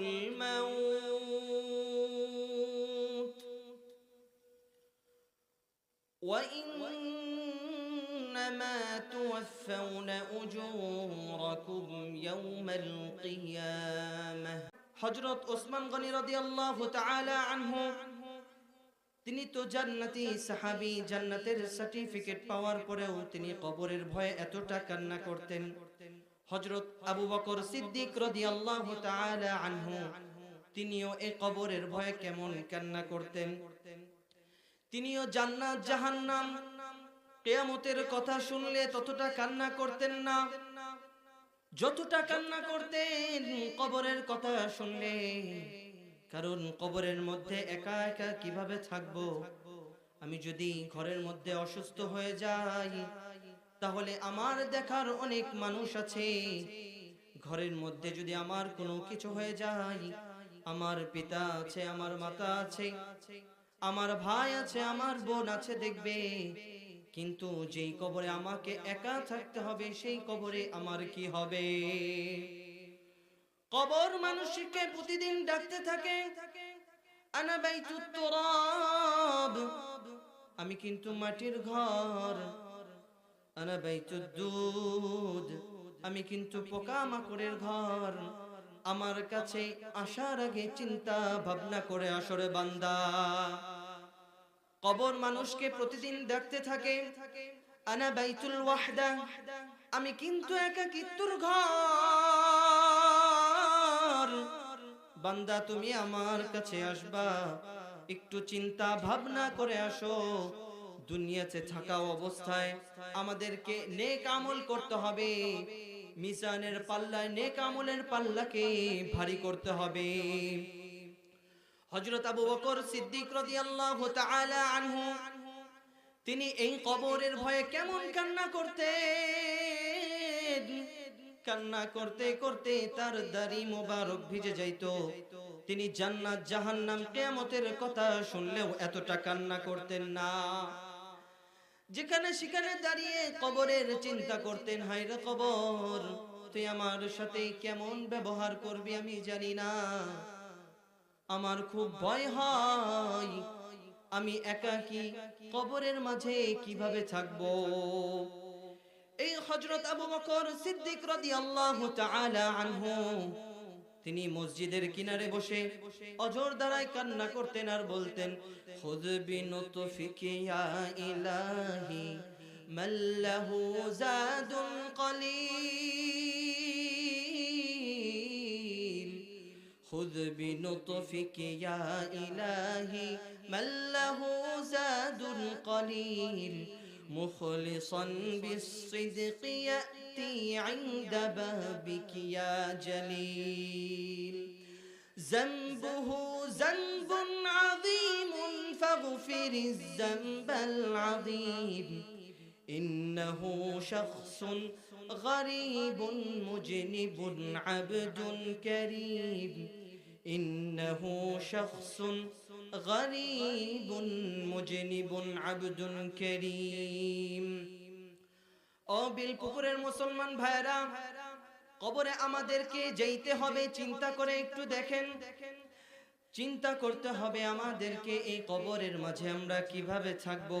الموت وإنما توفون أجوركم يوم القيامة হজরত ওসমান গনি রাদিয়াল্লাহু তাআলা আনহু তিনি তো জান্নাতি সাহাবী জান্নাতের সার্টিফিকেট পাওয়ার পরেও তিনি কবরের ভয়ে এতটা কান্না করতেন হযরত আবু বকর সিদ্দিক রাদিয়াল্লাহু তাআলা আনহু, তিনিও এই কবরের ভয়ে কেমন কান্না করতেন। তিনিও জান্নাত, জাহান্নাম, কিয়ামতের কথা শুনলে ততটা কান্না করতেন না। যতটা কান্না করতেন, কবরের কথা শুনলে। কারণ কবরের মধ্যে একা একা কীভাবে থাকব? আমি যদি ঘরের মধ্যে অসুস্থ হয়ে যাই তাহলে আমার দেখার অনেক মানুষ আছে। ঘরের মধ্যে যদি আমার কোনো কিছু হয়ে যায়, আমার পিতা আছে, আমার মাতা আছে, আমার ভাই আছে, আমার বোন আছে, দেখবে। কিন্তু যেই কবরে আমাকে একা থাকতে হবে, সেই কবরে আমার কি হবে? কবর মানুষকে প্রতিদিন ডাকতে থাকে আমি কিন্তু মাটির ঘর আমি কিন্তু পোকা মাকড়ের ঘর। আমার কাছে আসার আগে চিন্তা ভাবনা করে আসরে বান্দা। কবর মানুষকে প্রতিদিন দেখতে থাকে। আনা বাইতুল ওয়াহদা। আমি কিন্তু একাকিত্বর ঘর। বান্দা, তুমি আমার কাছে আসবা। একটু চিন্তা ভাবনা করে আসো। দুনিয়াতে থাকা অবস্থায় আমাদেরকে নেক আমল করতে হবে। মিজানের পাল্লায় নেক আমলের পাল্লাকে ভারী করতে হবে। হযরত আবু বকর সিদ্দিক রাদিয়াল্লাহু তাআলা আনহু, তিনি এই কবরের ভয়ে কেমন কান্না করতেন। কান্না করতে করতে তার দাড়ি মোবারক ভিজে যাইতো। তিনি জান্নাত জাহান্নাম কিয়ামতের কথা শুনলেও এতটা কান্না করতেন না। যেখানে সেখানে দাঁড়িয়ে কবরের চিন্তা করতেন হায়রে কবর, তুই আমার সাথে কেমন ব্যবহার করবি আমি জানি না। আমার খুব ভয় হয়, আমি একাকি কবরের মাঝে কীভাবে থাকব? এই হযরত আবু বকর সিদ্দিক রাদিয়াল্লাহু তাআলা আনহু তিনি মসজিদের কিনারে বসে অজর দ্বারায় কান্না করতেন আর বলতেন ইলাহি, মাল্লাহু জাদুন কলিল। খুদ বিনুতফিকে ইলাহি, মাল্লাহু জাদুন কলিল। مخلصا بالصدق يأتي عند بابك يا جليل. ذنبه ذنب عظيم فاغفر الذنب العظيم. إنه شخص غريب مجنب عبد كريم. إنه شخص غريب مجنب عبد كريم ও বিলপুকুরের মুসলমান ভাইরা কবরে আমাদেরকে যেতে হবে চিন্তা করে একটু দেখেন চিন্তা করতে হবে আমাদেরকে এই কবরের মাঝে আমরা কিভাবে থাকবো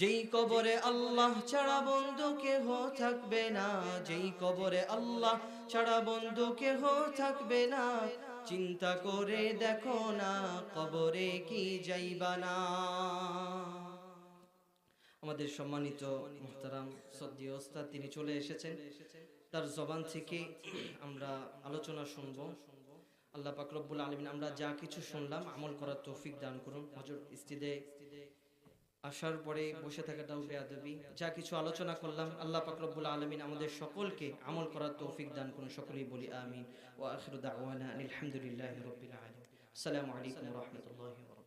যেই কবরে আল্লাহ ছাড়া বন্ধু কেহ থাকবে না, যেই কবরে আল্লাহ ছাড়া বন্ধু কেহ থাকবে না, চিন্তা করে দেখো না কবরে কি যাইবা না। আমাদের সম্মানিত মুহতারাম সদ্দি ওস্তাদ তিনি চলে এসেছেন। তার জবান থেকে আমরা আলোচনা শুনব। আল্লাহ পাক রব্বুল আলমিন আমরা যা কিছু শুনলাম, আমল করার তৌফিক দান করুন। হজর ইস্তিদে আসার পরে বসে থাকাটাও বেয়াদবি। যা কিছু আলোচনা করলাম আল্লাহ পাক রব্বুল আলমিন আমাদের সকলকে আমল করার তৌফিক দান করুন সকলেই বলি আমিন। ও আখির দাওয়ানা আলহামদুলিল্লাহ রবিল আলম আসসালামু আলাইকুম রহমতুল্লাহ